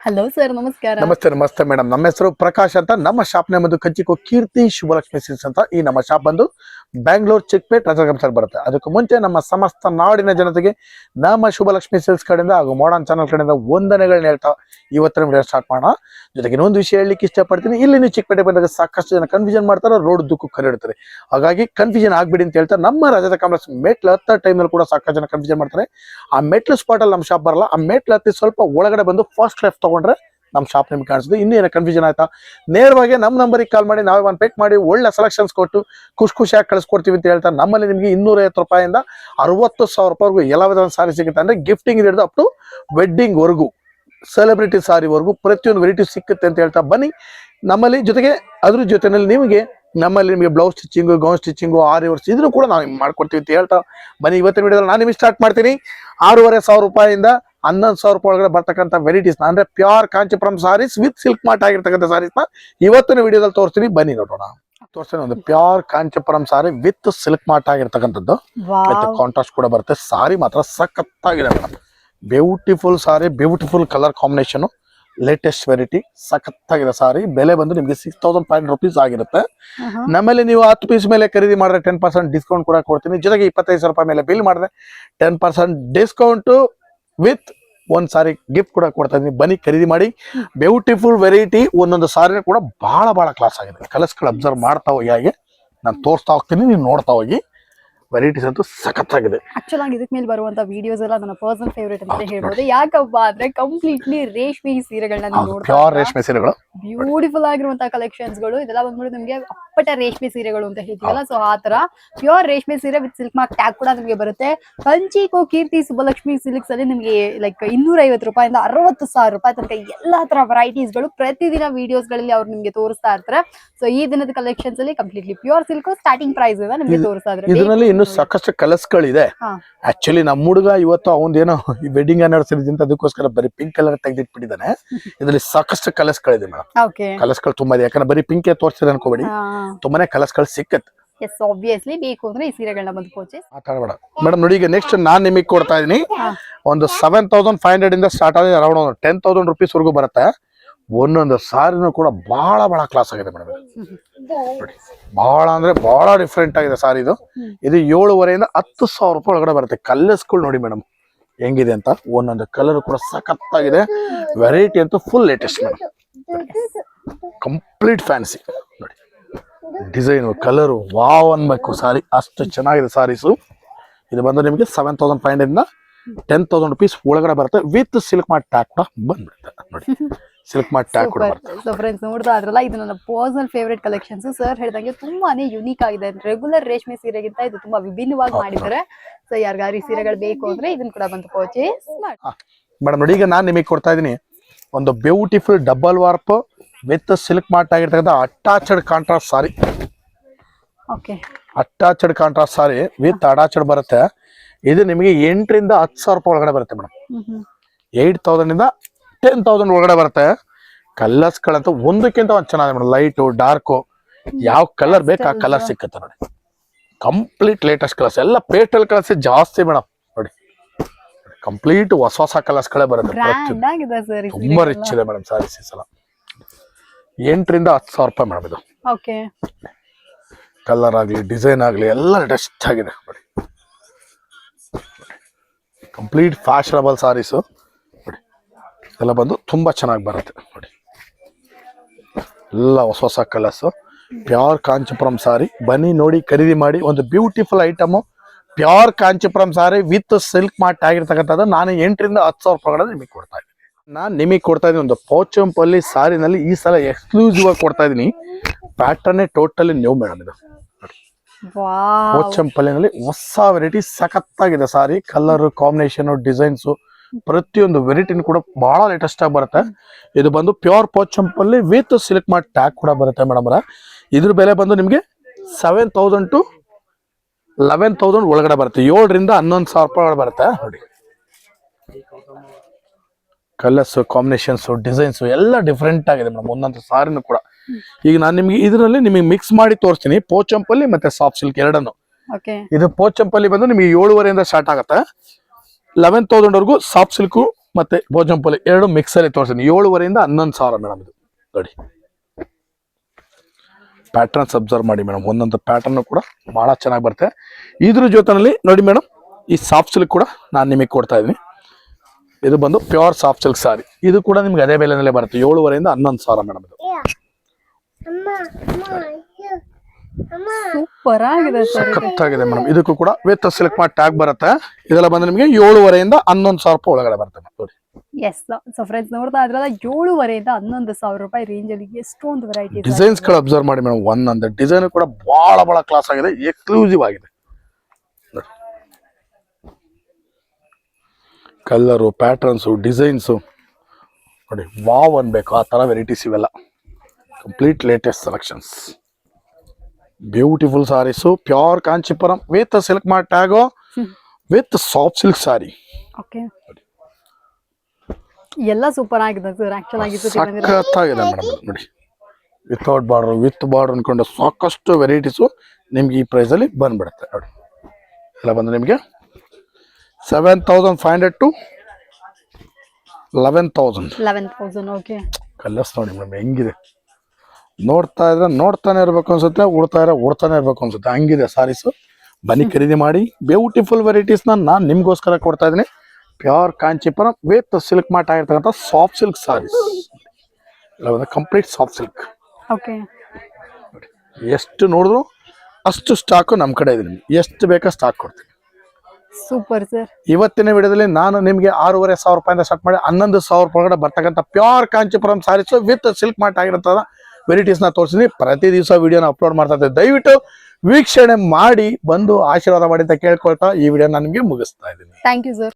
Hello sir ನಮಸ್ಕಾರ. ನಮಸ್ತೆ ನಮಸ್ತೆ ಮೇಡಮ್ ನಮ್ಮ ಹೆಸರು ಪ್ರಕಾಶ್ ಅಂತ. ನಮ್ಮ ಶಾಪ್ ನೇಮ್ ಬಂದು ಕೀರ್ತಿ ಶುಭಲಕ್ಷ್ಮಿ ಸಿಲ್ಸ್ ಅಂತ ಈ ನಮ್ಮ ಶಾಪ್ ಬಂದು ಬ್ಯಾಂಗ್ಳೂರ್ ಚಿಕ್ಪೇಟ್ ರಜಗಂಸರ್ ಬರುತ್ತೆ. ಅದಕ್ಕೂ ಮುಂಚೆ ನಮ್ಮ ಸಮಸ್ತ ನಾಡಿನ ಜನತೆಗೆ ನಮ್ಮ ಶುಭಲಕ್ಷ್ಮಿ ಸಿಲ್ಸ್ ಕಡೆಯಿಂದ ಹಾಗೂ ಮಾಡರ್ನ್ ಚಾನಲ್ ಕಡೆಯಿಂದ ವಂದನೆಗಳನ್ನ ಹೇಳ್ತಾ ಇವತ್ತಿನ ವಿಡಿಯೋ ಸ್ಟಾರ್ಟ್ ಮಾಡೋಣ. ಜೊತೆಗೆ ಇನ್ನೊಂದು ವಿಷಯ ಹೇಳಲಿಕ್ಕೆ ಇಷ್ಟಪಡ್ತೀನಿ. ಇಲ್ಲಿ ನೀವು ಚಿಕ್ಕಪೇಟೆ ಬಂದಾಗ ಸಾಕಷ್ಟು ಜನ ಕನ್ಫ್ಯೂಷನ್ ಮಾಡ್ತಾರೆ ರೋಡ್ ದುಕ್ಕು ಕರೆಯಿಡ್ತಾರೆ ಹಾಗಾಗಿ ಕನ್ಫ್ಯೂಷನ್ ಆಗ್ಬಿಡಿ ಅಂತ ಹೇಳ್ತಾರೆ. ನಮ್ಮ ರಾಜದ ಕಾಂಪ್ಲೆಕ್ಸ್ ಮೆಟ್ಲು ಹತ್ತ ಟೈಮಲ್ಲಿ ಕೂಡ ಸಾಕಷ್ಟು ಜನ ಕನ್ಫ್ಯೂಷನ್ ಮಾಡ್ತಾರೆ. ಆ ಮೆಟ್ಲು ಸ್ಪಾಟ್ ಅಲ್ಲಿ ನಮ್ಮ ಶಾಪ್ ಬರಲ್ಲ. ಆ ಮೆಟ್ಲು ಹತ್ತಿ ಸ್ವಲ್ಪ ಒಳಗಡೆ ಬಂದು ಫಸ್ಟ್ ಲೆಫ್ಟ್ ತಗೊಂಡ್ರೆ ನಮ್ಮ ಶಾಪ್ ನಿಮ್ಗೆ ಕಾಣಿಸುತ್ತೆ. ಇನ್ನೂ ಏನೋ ಕನ್ಫ್ಯೂಷನ್ ಆಯ್ತಾ? ನೇರವಾಗಿ ನಮ್ಮ ನಂಬರಿಗೆ ಕಾಲ್ ಮಾಡಿ, ನಾವೇ ಒಂದು ಪೆಕ್ ಮಾಡಿ, ಒಳ್ಳೆ ಸೆಲೆಕ್ಷನ್ಸ್ ಕೊಟ್ಟು ಖುಷಿ ಖುಷಿಯಾಗಿ ಕಳಿಸ್ಕೊಡ್ತೀವಿ ಅಂತ ಹೇಳ್ತಾ ನಮ್ಮಲ್ಲಿ ನಿಮಗೆ ಇನ್ನೂರೈವತ್ತು ರೂಪಾಯಿಂದ ಅರವತ್ತು ಸಾವಿರ ರೂಪಾಯಿವರೆಗೂ ಎಲ್ಲ ವಿಧದ ಸಾರಿ ಸಿಗುತ್ತೆ. ಅಂದರೆ ಗಿಫ್ಟಿಂಗ್ ಹಿಡಿದು ಅಪ್ ಟು ವೆಡ್ಡಿಂಗ್ವರೆಗೂ ಸೆಲೆಬ್ರಿಟಿ ಸಾರಿವರೆಗೂ ಪ್ರತಿಯೊಂದು ವೆರೈಟಿ ಸಿಕ್ಕುತ್ತೆ ಅಂತ ಹೇಳ್ತಾ ಬನ್ನಿ. ನಮ್ಮಲ್ಲಿ ಜೊತೆಗೆ ಅದ್ರ ಜೊತೆಯಲ್ಲಿ ನಿಮಗೆ ನಮ್ಮಲ್ಲಿ ನಿಮಗೆ ಬ್ಲೌಸ್ ಸ್ಟಿಚಿಂಗು ಗೌನ್ ಸ್ಟಿಚಿಂಗು ಆರು ವರ್ಷ ಇದನ್ನು ಕೂಡ ನಾವು ಮಾಡ್ಕೊಡ್ತೀವಿ ಅಂತ ಹೇಳ್ತಾ ಬನ್ನಿ. ಇವತ್ತಿನ ವಿಡಿಯೋದಲ್ಲಿ ನಾನು ನಿಮಗೆ ಸ್ಟಾರ್ಟ್ ಮಾಡ್ತೀನಿ. ಆರೂವರೆ ಸಾವಿರ ರೂಪಾಯಿಂದ ಹನ್ನೊಂದು ಸಾವಿರ ರೂಪಾಯಿ ಒಳಗಡೆ ಬರ್ತಕ್ಕಂಥ ವೆರೈಟೀಸ್ ಅಂದ್ರೆ pure Kanchipuram saris with silk mark ಆಗಿರ್ತಕ್ಕಂಥ ಸಾರೀಸ್ನ ಇವತ್ತಿನ ವಿಡಿಯೋದಲ್ಲಿ ತೋರಿಸ್ತೀನಿ. ಬನ್ನಿ ನೋಡೋಣ. ತೋರಿಸ್ತೀನಿ ಒಂದು pure Kanchipuram sari with silk mark ಆಗಿರ್ತಕ್ಕಂಥದ್ದು. ಕಾಂಟ್ರಾಸ್ಟ್ ಕೂಡ ಬರುತ್ತೆ. ಸಾರಿ ಮಾತ್ರ ಸಖತ್ತಾಗಿದೆ madam beautiful sari beautiful colour combination latest variety ಸಖತ್ತಾಗಿದೆ ಸಾರಿ ಬೆಲೆ ಬಂದು ನಿಮಗೆ six thousand five hundred rupees ಆಗಿರುತ್ತೆ. ನಮ್ಮಲ್ಲಿ ನೀವು ಹತ್ತು ಪೀಸ್ ಮೇಲೆ ಖರೀದಿ ಮಾಡಿದ್ರೆ ಟೆನ್ ಪರ್ಸೆಂಟ್ ಡಿಸ್ಕೌಂಟ್ ಕೂಡ ಕೊಡ್ತೀನಿ. ಜೊತೆಗೆ ಇಪ್ಪತ್ತೈದು ಸಾವಿರ ರೂಪಾಯಿ ಮೇಲೆ ಬಿಲ್ ಮಾಡಿದ್ರೆ ಟೆನ್ ಪರ್ಸೆಂಟ್ ಡಿಸ್ಕೌಂಟ್ ವಿತ್ ಒಂದ್ ಸಾರಿ ಗಿಫ್ಟ್ ಕೂಡ ಕೊಡ್ತಾ ಇದೀನಿ ಬನ್ನಿ ಖರೀದಿ ಮಾಡಿ. ಬ್ಯೂಟಿಫುಲ್ ವೆರೈಟಿ ಒಂದೊಂದು ಸಾರಿನ ಕೂಡ ಬಹಳ ಬಹಳ ಕ್ಲಾಸ್ ಆಗಿದೆ. ಕಲರ್ಸ್ಗಳು ಅಬ್ಸರ್ವ್ ಮಾಡ್ತಾ ಹೋಗಿ ಹಾಗೆ. ನಾನು ತೋರಿಸ್ತಾ ಹೋಗ್ತೀನಿ ನೀವು ನೋಡ್ತಾ ಹೋಗಿ. ವೆರೈಟೀಸ್ ಅಂತೂ ಸಖತ್ತಾಗಿದೆ. ಆಕ್ಚುಲ್ ಆಗಿ ಇದಕ್ ಮೇಲೆ ಬರುವಂತ ವಿಡಿಯೋಸ್ ಎಲ್ಲ ನನ್ನ ಪರ್ಸನಲ್ ಫೇವರೇಟ್ ಅಂತ ಹೇಳ್ಬೋದು. ಯಾಕಪ್ಪ ಅಂದ್ರೆ ಕಂಪ್ಲೀಟ್ಲಿ ರೇಷ್ಮೆ ಸೀರೆಗಳನ್ನ ನೀವು ನೋಡ್ತಾ ಪ್ಯೂರ್ ರೇಷ್ಮೆ ಸೀರೆಗಳು. ಬ್ಯೂಟಿಫುಲ್ ಆಗಿರುವಂತಹ ಕಲೆಕ್ಷನ್ಸ್ಗಳು. ಇದೆಲ್ಲ ಬಂದ್ಬಿಟ್ಟು ನಿಮ್ಗೆ ಅಪ್ಪಟ ರೇಷ್ಮೆ ಸೀರೆಗಳು ಅಂತ ಹೇಳ್ತೀವಲ್ಲ ಸೊ ಆ ತರ ಪ್ಯೂರ್ ರೇಷ್ಮೆ ಸೀರೆ ವಿತ್ ಸಿಲ್ಕ್ ಮಾರ್ಕ್ ಟ್ಯಾಗ್ ಕೂಡ ನಿಮಗೆ ಬರುತ್ತೆ. ಕಂಚಿಕೋ ಕೀರ್ತಿ ಸುಬ್ಬಲಕ್ಷ್ಮಿ ಸಿಲ್ಕ್ಸ್ ಅಲ್ಲಿ ನಿಮ್ಗೆ ಲೈಕ್ ಇನ್ನೂರ ಐವತ್ತು ರೂಪಾಯಿಂದ ಅರವತ್ತು ಸಾವಿರ ರೂಪಾಯಿ ತನಕ ಎಲ್ಲಾ ತರ ವೆರೈಟೀಸ್ಗಳು ಪ್ರತಿದಿನ ವಿಡಿಯೋಸ್ಗಳಲ್ಲಿ ಅವ್ರು ನಿಮ್ಗೆ ತೋರಿಸ್ತಾ ಇರ್ತಾರೆ. ಸೊ ಈ ದಿನದ ಕಲೆಕ್ಷನ್ಸ್ ಅಲ್ಲಿ completely pure silk starting price ನಿಮ್ಗೆ ತೋರಿಸ್ತಾ ಇದ್ರೆ ಇದರಲ್ಲಿ ಇನ್ನು ಸಾಕಷ್ಟು ಕಲರ್ಸ್ಗಳಿದೆ. ಆಕ್ಚುಲಿ ನಮ್ಮ ಹುಡುಗ ಇವತ್ತು ಅವಂದೇನೋ ಈ ವೆಡ್ಡಿಂಗ್ ಆನಿವರ್ಸರಿ ಅಂತ ಅದಕ್ಕೋಸ್ಕರ ಬರೀ ಪಿಂಕ್ ಕಲರ್ ತೆಗೆದಿಟ್ಬಿಟ್ಟಿದ್ದಾನೆ ಇದರಲ್ಲಿ ಸಾಕಷ್ಟು ಕಲರ್ಸ್ಗಳಿದೆ ಮೇಡಮ್ ಕಲರ್ಸ್ಗಳು ತುಂಬಾ ಇದೆ. ಯಾಕಂದ್ರೆ ಬರೀ ಪಿಂಕ್ ತೋರಿಸಿದ್ರೆ ಅನ್ಕೋಬೇಡಿ. ತುಂಬಾನೇ ಕಲರ್ಸ್ಗಳು ಸಿಕ್ಕತ್ತೆ. ಎಸ್ ಆಬ್ವಿಯಸ್ಲಿ ಬೇಕು ಅಂದ್ರೆ ಈ ಸೀರೆಗಳನ್ನ ಬಂದು ಪರ್ಚೇಸ್ ಮಾತಾಡಬೇಡ. ಮೇಡಮ್ ನೋಡಿ ಈಗ ನೆಕ್ಸ್ಟ್ ನಾನ್ ನಿಮಗೆ ಕೊಡ್ತಾ ಇದೀನಿ. ಒಂದು ಸೆವೆನ್ ತೌಸಂಡ್ ಫೈವ್ ಹಂಡ್ರೆಡ್ ಇಂದ ಸ್ಟಾರ್ಟ್ ಆಗಿ ಅರೌಂಡ್ ಟೆನ್ ತೌಸಂಡ್ ರುಪೀಸ್ ವರೆಗೂ ಬರುತ್ತೆ. ಒಂದೊಂದು ಸಾರಿನೂ ಕೂಡ ಬಹಳ ಬಹಳ ಕ್ಲಾಸ್ ಆಗಿದೆ ಮೇಡಮ್ ಬಹಳ ಅಂದ್ರೆ ಬಹಳ ಡಿಫ್ರೆಂಟ್ ಆಗಿದೆ ಸಾರಿ ಇದು. ಇದು ಏಳುವರೆಯಿಂದ ಹತ್ತು ಸಾವಿರ ರೂಪಾಯಿ ಒಳಗಡೆ ಬರುತ್ತೆ. ಕಲ್ಲರ್ಸ್ಗಳು ನೋಡಿ ಮೇಡಮ್ ಹೆಂಗಿದೆ ಅಂತ? ಒಂದೊಂದು ಕಲರ್ ಕೂಡ ಸಖತ್ತಾಗಿದೆ. ವೆರೈಟಿ ಅಂತೂ full latest madam complete fancy ನೋಡಿ ಡಿಸೈನು ಕಲರು ವಾವ್ ಅನ್ಬೇಕು ಸಾರಿ. ಅಷ್ಟು ಚೆನ್ನಾಗಿದೆ ಸಾರೀಸು. ಇದು ಬಂದು ನಿಮಗೆ seven thousand five hundred ten thousand rupees ಒಳಗಡೆ ಬರುತ್ತೆ. ವಿತ್ ಸಿಲ್ಕ್ ಮಾಡಿ ಟ್ಯಾಕ್ ಕೂಡ ಬಂದ್ಬಿಡುತ್ತೆ. ನೋಡಿ ಸಿಲ್ಕ್ ಮಾರ್ಟ್ ಟ್ಯಾಗ್ ಕೂಡ ಸೊ ಫ್ರೆಂಡ್ಸ್ ನೋಡ್ತಾ ಅದ್ರಲ್ಲ ಇದು ನನ್ನ ಪರ್ಸನಲ್ ಫೇವರೇಟ್ ಕಲೆಕ್ಷನ್ಸ್ ಸರ್ ಹೇಳ್ದಂಗೆ ತುಂಬಾನೇ ಯುನೀಕ್ ಆಗಿದೆ. ರೆಗ್ಯುಲರ್ ರೇಷ್ಮೆ ಸೀರೆಗಿಂತ ಇದು ತುಂಬಾ ವಿಭಿನ್ನವಾಗಿ. ಮಾಡಿದ್ದಾರೆ. ಸೊ ಯಾರಿಗಾರು ಈ ಸೀರೆಗಳು ಬೇಕು ಅಂದ್ರೆ ಇದನ್ನ ಕೂಡ ಬಂದು ಪರ್ಚೇಸ್ ಮಾಡಿ. ಮೇಡಮ್ ನೋಡಿ ಈಗ ನಾನು ನಿಮಗೆ ಕೊಡ್ತಾ ಇದ್ದೀನಿ ಒಂದು beautiful double warp with silk mark ಆಗಿರ್ತಕ್ಕಂಥ attached contrast sari okay attached contrast sari with attached ಬರುತ್ತೆ. ಇದು ನಿಮಗೆ ಎಂಟರಿಂದ ಹತ್ತು ಸಾವಿರ ರೂಪಾಯಿ ಒಳಗಡೆ ಬರುತ್ತೆ ಮೇಡಮ್ ಏಟ್ ತೌಸಂಡ್ ಇಂದ ಟೆನ್ ತೌಸಂಡ್ ಒಳಗಡೆ ಬರುತ್ತೆ. ಕಲರ್ಸ್ಗಳಂತೂ ಒಂದಕ್ಕಿಂತ ಒಂದು ಚೆನ್ನಾಗಿದೆ ಮೇಡಮ್ ಲೈಟು ಡಾರ್ಕು ಯಾವ ಕಲರ್ ಬೇಕು ಆ ಕಲರ್ ಸಿಕ್ಕತ್ತೆ ನೋಡಿ. ಕಂಪ್ಲೀಟ್ ಲೇಟೆಸ್ಟ್ ಕಲರ್ಸ್ ಎಲ್ಲ ಪೇಸ್ಟಲ್ ಕಲರ್ಸ್ ಜಾಸ್ತಿ ಮೇಡಮ್ ನೋಡಿ. ಕಂಪ್ಲೀಟ್ ಹೊಸ ಹೊಸ ಕಲರ್ಸ್ಗಳೇ ಬರುತ್ತೆ ತುಂಬಾ ರಿಚ್ ಇದೆ ಮೇಡಮ್ ಸಾರೀಸ್ ಈ ಸಲ. ಎಂಟರಿಂದ ಹತ್ತು ಸಾವಿರ ರೂಪಾಯಿ ಮೇಡಮ್ ಇದು. ಓಕೆ. ಕಲರ್ ಆಗಲಿ ಡಿಸೈನ್ ಆಗಲಿ ಎಲ್ಲ ಲೇಟೆಸ್ಟ್ ಆಗಿದೆ. ನೋಡಿ. ಕಂಪ್ಲೀಟ್ ಫ್ಯಾಷನಬಲ್ ಸಾರೀಸು ಎಲ್ಲ ಬಂದು ತುಂಬಾ ಚೆನ್ನಾಗಿ ಬರುತ್ತೆ ನೋಡಿ. ಎಲ್ಲ ಹೊಸ ಹೊಸ ಕಲರ್ಸು. ಪ್ಯೂರ್ ಕಾಂಚಿಪುರಂ ಸಾರಿ. ಬನ್ನಿ ನೋಡಿ ಖರೀದಿ ಮಾಡಿ. ಒಂದು beautiful item pure Kanchipuram sari with silk mark ಆಗಿರ್ತಕ್ಕಂಥದ್ದು. ನಾನು ಎಂಟರಿಂದ ಹತ್ತು ಸಾವಿರ ರೂಪಾಯಿ ನಿಮಗೆ ಕೊಡ್ತಾ ಇದ್ದೀನಿ. ನಾನು ನಿಮಗೆ ಕೊಡ್ತಾ ಇದ್ದೀನಿ ಒಂದು ಪೋಚಂಪಲ್ಲಿ ಸಾರಿನಲ್ಲಿ ಈ ಸಲ ಎಕ್ಸ್ಕ್ಲೂಸಿವ್ ಆಗಿ ಕೊಡ್ತಾ ಇದ್ದೀನಿ. ಪ್ಯಾಟರ್ನೇ ಟೋಟಲಿ ನ್ಯೂ ಮೇಡಮ್ ಇದು. ಪೋಚಂಪಲ್ಲಿನಲ್ಲಿ ಹೊಸ ವೆರೈಟಿ ಸಖತ್ತಾಗಿದೆ ಸಾರಿ. ಕಲರ್ ಕಾಂಬಿನೇಷನ್ ಡಿಸೈನ್ಸ್ ಪ್ರತಿಯೊಂದು ವೆರೈಟಿನೂ ಕೂಡ ಬಹಳ ಲೇಟೆಸ್ಟ್ ಆಗಿ ಬರುತ್ತೆ. ಇದು ಬಂದು ಪ್ಯೂರ್ ಪೋಚಂಪಲ್ಲಿ ವಿತ್ ಸಿಲ್ಕ್ ಮಾಡಿ ಟ್ಯಾಗ್ ಕೂಡ ಬರುತ್ತೆ ಮೇಡಮ್ ಇದ್ರ ಬೆಲೆ ಬಂದು ನಿಮಗೆ seven thousand to eleven thousand ಒಳಗಡೆ ಬರುತ್ತೆ. ಏಳರಿಂದ ಹನ್ನೊಂದು ಸಾವಿರ ರೂಪಾಯಿ ಬರುತ್ತೆ. ನೋಡಿ. ಕಲರ್ಸ್ ಕಾಂಬಿನೇಷನ್ಸ್ ಡಿಸೈನ್ಸ್ ಎಲ್ಲ ಡಿಫ್ರೆಂಟ್ ಆಗಿದೆ ಮೇಡಮ್ ಒಂದೊಂದು ಸಾರಿನೂ ಕೂಡ. ಈಗ ನಾನು ನಿಮಗೆ ಇದರಲ್ಲಿ ನಿಮಗೆ ಮಿಕ್ಸ್ ಮಾಡಿ ತೋರಿಸ್ತೀನಿ. ಪೋಚಂಪಲ್ಲಿ ಮತ್ತೆ ಸಾಫ್ಟ್ ಸಿಲ್ಕ್ ಎರಡನ್ನು. ಇದು ಪೋಚಂಪಲ್ಲಿ ಬಂದು ನಿಮಗೆ ಏಳುವರೆಯಿಂದ ಸ್ಟಾರ್ಟ್ ಆಗುತ್ತೆ. ಲೆವೆನ್ ತೌಸಂಡ್ ವರೆಗೂ ಸಾಫ್ಟ್ ಸಿಲ್ಕು ಮತ್ತೆ ಭೋಜನಪಲ್ಲಿ ಎರಡು ಮಿಕ್ಸ್ ಅಲ್ಲಿ ತೋರಿಸ್ತೀನಿ ಏಳುವರೆಯಿಂದ ಹನ್ನೊಂದು ಸಾವಿರ ಮೇಡಮ್ ಇದು. ನೋಡಿ. ಪ್ಯಾಟರ್ನ್ಸ್ ಅಬ್ಸರ್ವ್ ಮಾಡಿ ಮೇಡಮ್ ಒಂದೊಂದು ಪ್ಯಾಟರ್ನ್ ಕೂಡ ಬಹಳ ಚೆನ್ನಾಗಿ ಬರುತ್ತೆ. ಇದ್ರ ಜೊತೆನಲ್ಲಿ ನೋಡಿ ಮೇಡಮ್ ಈ ಸಾಫ್ಟ್ ಸಿಲ್ಕ್ ಕೂಡ ನಾನು ನಿಮಗೆ ಕೊಡ್ತಾ ಇದ್ದೀನಿ. ಇದು ಬಂದು ಪ್ಯೂರ್ ಸಾಫ್ಟ್ ಸಿಲ್ಕ್ ಸಾರಿ ಇದು ಕೂಡ ನಿಮ್ಗೆ ಅದೇ ಬೆಲೆನಲ್ಲೇ ಬರುತ್ತೆ. ಏಳುವರೆಯಿಂದ ಹನ್ನೊಂದು ಸಾವಿರ ಮೇಡಮ್ ಇದು. ಸೂಪರ್ ಆಗಿದೆ ಸರ್ ಸಖತ್ತಾಗಿದೆ ಮೇಡಮ್. ಇದಕ್ಕೂ ಕೂಡ ವಿತ್ ಸಿಲ್ಕ್ ಮಾಡಿ ಟ್ಯಾಗ್ ಬರುತ್ತೆ. ಇದೆಲ್ಲ ಬಂದ ನಿಮಗೆ ಏಳುವರೆಯಿಂದ ಹನ್ನೊಂದು ಸಾವಿರ ರೂಪಾಯಿ ಒಳಗಡೆ ಬರುತ್ತೆ. ನೋಡಿ. ಎಸ್ ಸೊ ಫ್ರೆಂಡ್ಸ್ ನೋಡ್ತಾ ಇದ್ರಲ್ಲ ಏಳುವರೆಯಿಂದ ಹನ್ನೊಂದು ಸಾವಿರ ರೂಪಾಯಿ ರೇಂಜ್ ಅಲ್ಲಿ ಎಷ್ಟೊಂದು ವೆರೈಟಿ ಡಿಸೈನ್ಸ್ಗಳು ಅಬ್ಸರ್ವ್ ಮಾಡಿ ಮೇಡಮ್ ಒಂದೊಂದು ಡಿಸೈನ್ ಕೂಡ ಬಹಳ ಬಹಳ ಕ್ಲಾಸ್ ಆಗಿದೆ ಎಕ್ಸ್ಕ್ಲೂಸಿವ್ ಆಗಿದೆ. ಕಲರು ಪ್ಯಾಟರ್ನ್ಸು ಡಿಸೈನ್ಸು ನೋಡಿ ವಾವ್ ಅನ್ಬೇಕು ಆ ಥರ ವೆರೈಟೀಸ್ ಇವೆಲ್ಲ. Complete latest selections beautiful saris pure Kanchipuram with silk mark ಟ್ಯಾಗೋ with soft silk sari okay ಎಲ್ಲ ಸೂಪರ್ ಆಗಿದೆ ಸರ್ ಆಕ್ಚುಲ್ ಆಗಿ ಸಖತ್ತಾಗಿದೆ ಮೇಡಮ್ ನೋಡಿ ವಿತೌಟ್ ಬಾರ್ಡರ್ ವಿತ್ ಬಾರ್ಡರ್ ಅನ್ಕೊಂಡು ಸಾಕಷ್ಟು ವೆರೈಟೀಸು ನಿಮ್ಗೆ ಈ ಪ್ರೈಸಲ್ಲಿ ಬಂದ್ಬಿಡುತ್ತೆ. ನೋಡಿ. ಎಲ್ಲ ಬಂದು ನಿಮಗೆ seven thousand five hundred to eleven thousand eleven thousand okay colours ನೋಡಿ ಮೇಡಮ್ ಹೆಂಗಿದೆ? ನೋಡ್ತಾ ಇದ್ರೆ ನೋಡ್ತಾನೆ ಇರ್ಬೇಕು ಅನ್ಸುತ್ತೆ ಉಡ್ತಾ ಇದ್ರೆ ಉಡ್ತಾನೆ ಇರ್ಬೇಕು ಅನ್ಸುತ್ತೆ. ಹಂಗಿದೆ ಸಾರೀಸು. ಬನ್ನಿ ಖರೀದಿ ಮಾಡಿ. ಬ್ಯೂಟಿಫುಲ್ ವೆರೈಟೀಸ್ನ ನಾನು ನಿಮ್ಗೋಸ್ಕರ ಕೊಡ್ತಾ ಇದ್ದೀನಿ. ಪ್ಯೂರ್ ಕಾಂಚಿಪುರಂ ವಿತ್ ಸಿಲ್ಕ್ ಮಾಟ್ ಆಗಿರ್ತಕ್ಕಂಥ soft silk saris complete soft silk okay ಎಷ್ಟು ನೋಡಿದ್ರು ಅಷ್ಟು ಸ್ಟಾಕು ನಮ್ಮ ಕಡೆ ಇದೆ ನಿಮ್ಗೆ. ಎಷ್ಟು ಬೇಕಾ ಸ್ಟಾಕ್ ಕೊಡ್ತೀನಿ. ಸೂಪರ್ ಸರ್ ಇವತ್ತಿನ ವಿಡಿಯೋದಲ್ಲಿ ನಾನು ನಿಮಗೆ ಆರೂವರೆ ಸಾವಿರ ರೂಪಾಯಿಂದ ಸ್ಟಾರ್ಟ್ ಮಾಡಿ ಹನ್ನೊಂದು ಸಾವಿರ ರೂಪಾಯಿ ಒಳಗಡೆ ಬರ್ತಕ್ಕಂಥ pure Kanchipuram saris with silk mark ಆಗಿರ್ತದ ವೆರೈಟೀಸ್ನ ತೋರಿಸಿದ್ವಿ ಪ್ರತಿ ದಿವಸ ವಿಡಿಯೋನ ಅಪ್ಲೋಡ್ ಮಾಡ್ತಾ ಇದ್ದೆ ದಯವಿಟ್ಟು ವೀಕ್ಷಣೆ ಮಾಡಿ, ಬಂದು ಆಶೀರ್ವಾದ ಮಾಡಿ ಅಂತ ಕೇಳ್ಕೊಳ್ತಾ ಈ ವಿಡಿಯೋ ನಾನು ನಿಮಗೆ ಮುಗಿಸ್ತಾ ಇದ್ದೀನಿ. Thank you sir